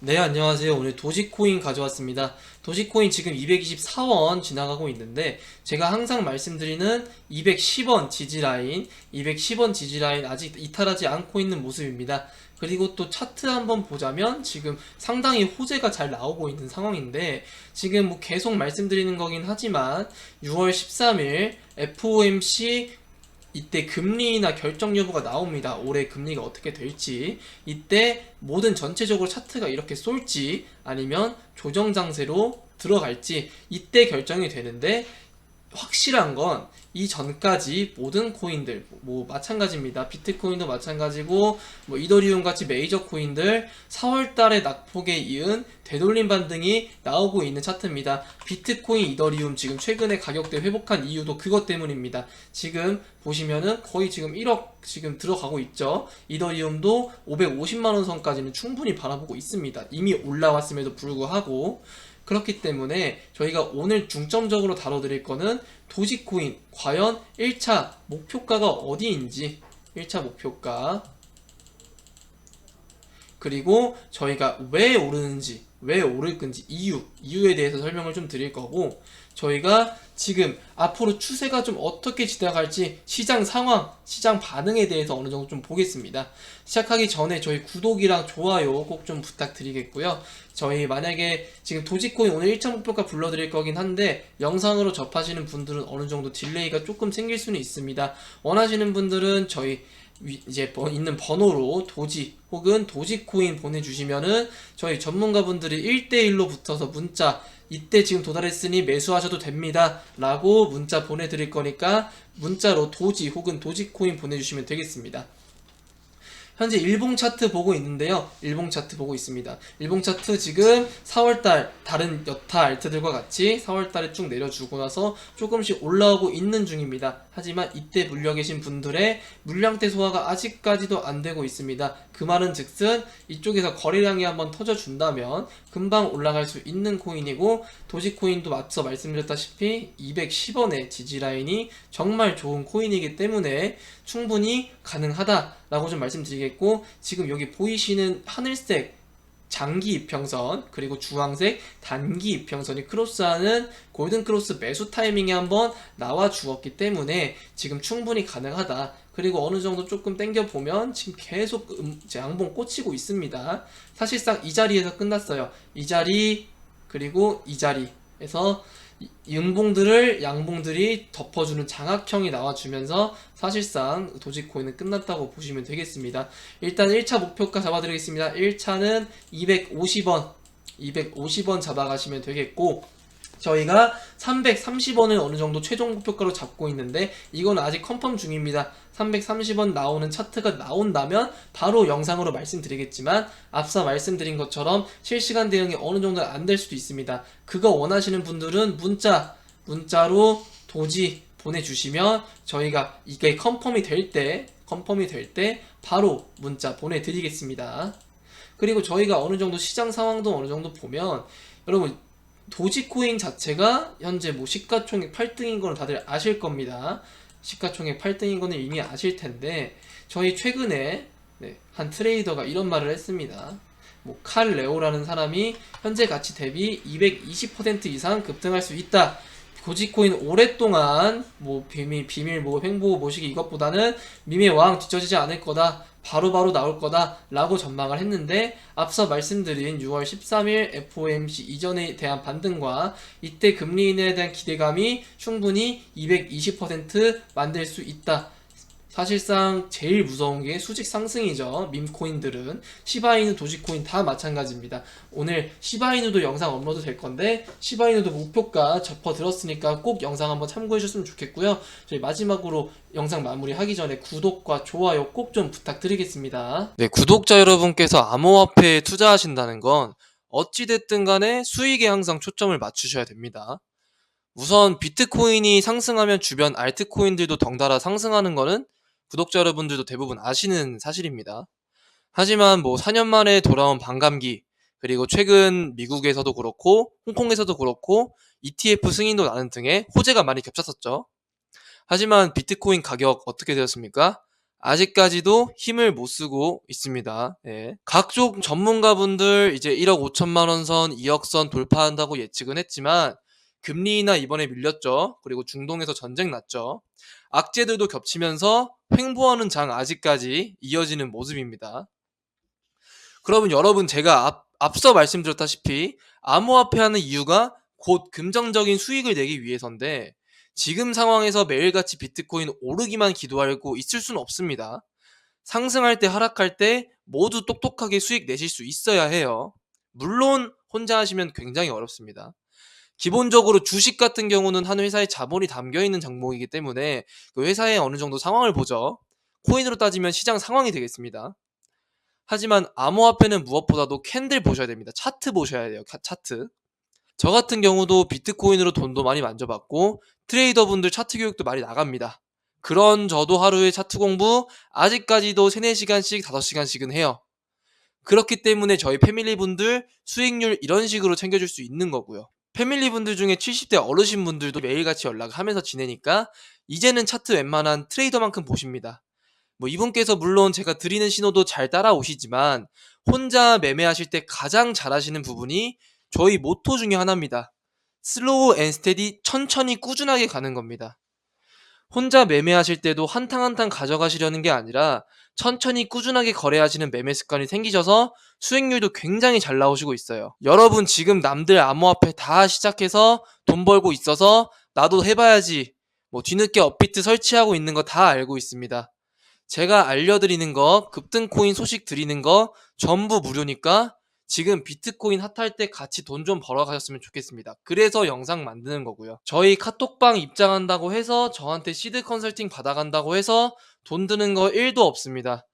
네, 안녕하세요. 오늘 도지코인 가져왔습니다. 도지코인 지금 224원 지나가고 있는데, 제가 항상 말씀드리는 210원 지지라인, 210원 지지라인 아직 이탈하지 않고 있는 모습입니다. 그리고 또 차트 한번 보자면 지금 상당히 호재가 잘 나오고 있는 상황인데, 지금 뭐 계속 말씀드리는 거긴 하지만, 6월 13일 FOMC 이때 금리나 결정 여부가 나옵니다. 올해 금리가 어떻게 될지. 이때 모든 전체적으로 차트가 이렇게 쏠지 아니면 조정 장세로 들어갈지 이때 결정이 되는데 확실한 건 이 전까지 모든 코인들 뭐 마찬가지입니다. 비트코인도 마찬가지고 뭐 이더리움 같이 메이저 코인들 4월 달에 낙폭에 이은 되돌림 반등이 나오고 있는 차트입니다. 비트코인, 이더리움 지금 최근에 가격대 회복한 이유도 그것 때문입니다. 지금 보시면은 거의 지금 1억 지금 들어가고 있죠. 이더리움도 550만 원 선까지는 충분히 바라보고 있습니다. 이미 올라왔음에도 불구하고 그렇기 때문에 저희가 오늘 중점적으로 다뤄드릴 거는 도지코인 과연 1차 목표가가 어디인지 1차 목표가. 그리고 저희가 왜 오르는지 왜 오를 건지 이유 이유에 대해서 설명을 좀 드릴 거고 저희가 지금 앞으로 추세가 좀 어떻게 지나갈지 시장 상황 시장 반응에 대해서 어느 정도 좀 보겠습니다. 시작하기 전에 저희 구독이랑 좋아요 꼭 좀 부탁드리겠고요. 저희 만약에 지금 도지코인 오늘 1차 목표가 불러드릴 거긴 한데 영상으로 접하시는 분들은 어느 정도 딜레이가 조금 생길 수는 있습니다. 원하시는 분들은 저희 위- 이제 번- 있는 번호로 도지 혹은 도지코인 보내주시면은 저희 전문가분들이 1대1로 붙어서 문자 이때 지금 도달했으니 매수하셔도 됩니다. 라고 문자 보내드릴 거니까 문자로 도지 혹은 도지코인 보내주시면 되겠습니다 현재 일봉 차트 보고 있는데요. 일봉 차트 보고 있습니다. 일봉 차트 지금 4월달 다른 여타 알트들과 같이 4월달에 쭉 내려주고 나서 조금씩 올라오고 있는 중입니다. 하지만 이때 물려 계신 분들의 물량대 소화가 아직까지도 안 되고 있습니다. 그 말은 즉슨 이쪽에서 거래량이 한번 터져준다면 금방 올라갈 수 있는 코인이고 도지코인도 앞서 말씀드렸다시피 210원의 지지라인이 정말 좋은 코인이기 때문에 충분히 가능하다라고 좀 말씀드리겠 고 지금 여기 보이시는 하늘색 장기 이평선 그리고 주황색 단기 이평선이 크로스하는 골든 크로스 매수 타이밍에 한번 나와 주었기 때문에 지금 충분히 가능하다. 그리고 어느 정도 조금 땡겨 보면 지금 계속 음, 양봉 꽂히고 있습니다. 사실상 이 자리에서 끝났어요. 이 자리 그리고 이 자리에서 음봉들을 양봉들이 덮어주는 장악형이 나와주면서 사실상 도지코인은 끝났다고 보시면 되겠습니다. 일단 1차 목표가 잡아드리겠습니다. 1차는 250원, 250원 잡아가시면 되겠고, 저희가 330원을 어느 정도 최종 목표가로 잡고 있는데, 이건 아직 컨펌 중입니다. 330원 나오는 차트가 나온다면 바로 영상으로 말씀드리겠지만, 앞서 말씀드린 것처럼 실시간 대응이 어느 정도 안 될 수도 있습니다. 그거 원하시는 분들은 문자, 문자로 도지 보내주시면 저희가 이게 컨펌이 될 때, 컨펌이 될 때 바로 문자 보내드리겠습니다. 그리고 저희가 어느 정도 시장 상황도 어느 정도 보면 여러분 도지코인 자체가 현재 뭐 시가총액 8등인 거는 다들 아실 겁니다. 시가총액 8등인 거는 이미 아실 텐데 저희 최근에 네, 한 트레이더가 이런 말을 했습니다. 뭐 칼 레오라는 사람이 현재 가치 대비 220% 이상 급등할 수 있다. 도지코인 오랫동안 뭐 비밀 비밀 뭐 횡보 모시기 이것보다는 밈의 왕 뒤처지지 않을 거다. 바로 바로 나올 거다라고 전망을 했는데 앞서 말씀드린 6월 13일 FOMC 이전에 대한 반등과 이때 금리 인하에 대한 기대감이 충분히 220% 만들 수 있다. 사실상 제일 무서운 게 수직 상승이죠. 밈코인들은 시바이누, 도지코인 다 마찬가지입니다. 오늘 시바이누도 영상 업로드 될 건데 시바이누도 목표가 접어 들었으니까 꼭 영상 한번 참고해 주셨으면 좋겠고요. 저희 마지막으로 영상 마무리하기 전에 구독과 좋아요 꼭 좀 부탁드리겠습니다. 네, 구독자 여러분께서 암호화폐에 투자하신다는 건 어찌됐든 간에 수익에 항상 초점을 맞추셔야 됩니다. 우선 비트코인이 상승하면 주변 알트코인들도 덩달아 상승하는 거는 구독자 여러분들도 대부분 아시는 사실입니다. 하지만 뭐 4년 만에 돌아온 반감기, 그리고 최근 미국에서도 그렇고 홍콩에서도 그렇고 ETF 승인도 나는 등의 호재가 많이 겹쳤었죠. 하지만 비트코인 가격 어떻게 되었습니까? 아직까지도 힘을 못 쓰고 있습니다. 예. 각종 전문가분들 이제 1억 5천만 원 선, 2억 선 돌파한다고 예측은 했지만 금리나 이번에 밀렸죠. 그리고 중동에서 전쟁 났죠. 악재들도 겹치면서 횡보하는 장 아직까지 이어지는 모습입니다. 그러면 여러분 제가 앞, 앞서 말씀드렸다시피 암호화폐하는 이유가 곧 긍정적인 수익을 내기 위해서인데 지금 상황에서 매일같이 비트코인 오르기만 기도하고 있을 수는 없습니다. 상승할 때 하락할 때 모두 똑똑하게 수익 내실 수 있어야 해요. 물론 혼자 하시면 굉장히 어렵습니다. 기본적으로 주식 같은 경우는 한 회사의 자본이 담겨 있는 종목이기 때문에 그 회사의 어느 정도 상황을 보죠. 코인으로 따지면 시장 상황이 되겠습니다. 하지만 암호화폐는 무엇보다도 캔들 보셔야 됩니다. 차트 보셔야 돼요. 카- 차트. 저 같은 경우도 비트코인으로 돈도 많이 만져봤고 트레이더 분들 차트 교육도 많이 나갑니다. 그런 저도 하루에 차트 공부 아직까지도 3, 4시간씩 5시간씩은 해요. 그렇기 때문에 저희 패밀리 분들 수익률 이런 식으로 챙겨줄 수 있는 거고요. 패밀리 분들 중에 70대 어르신 분들도 매일같이 연락하면서 지내니까 이제는 차트 웬만한 트레이더만큼 보십니다. 뭐 이분께서 물론 제가 드리는 신호도 잘 따라오시지만 혼자 매매하실 때 가장 잘하시는 부분이 저희 모토 중에 하나입니다. 슬로우 앤 스테디 천천히 꾸준하게 가는 겁니다. 혼자 매매하실 때도 한탕 한탕 가져가시려는 게 아니라 천천히 꾸준하게 거래하시는 매매 습관이 생기셔서 수익률도 굉장히 잘 나오시고 있어요. 여러분 지금 남들 암호화폐 다 시작해서 돈 벌고 있어서 나도 해봐야지 뭐 뒤늦게 업비트 설치하고 있는 거 다 알고 있습니다. 제가 알려드리는 거, 급등 코인 소식 드리는 거 전부 무료니까 지금 비트코인 핫할 때 같이 돈 좀 벌어 가셨으면 좋겠습니다. 그래서 영상 만드는 거고요. 저희 카톡방 입장한다고 해서 저한테 시드 컨설팅 받아간다고 해서 돈 드는 거 1도 없습니다.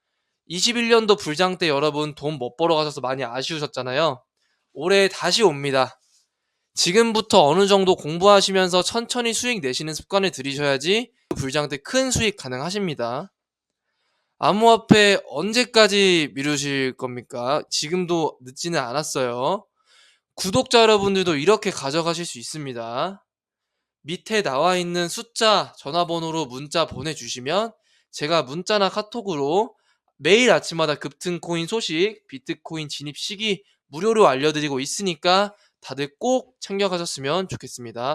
21년도 불장 때 여러분 돈 못 벌어 가셔서 많이 아쉬우셨잖아요. 올해 다시 옵니다. 지금부터 어느 정도 공부하시면서 천천히 수익 내시는 습관을 들이셔야지 불장 때 큰 수익 가능하십니다. 암호화폐 언제까지 미루실 겁니까? 지금도 늦지는 않았어요. 구독자 여러분들도 이렇게 가져가실 수 있습니다. 밑에 나와 있는 숫자, 전화번호로 문자 보내주시면 제가 문자나 카톡으로 매일 아침마다 급등코인 소식, 비트코인 진입 시기 무료로 알려드리고 있으니까 다들 꼭 챙겨가셨으면 좋겠습니다.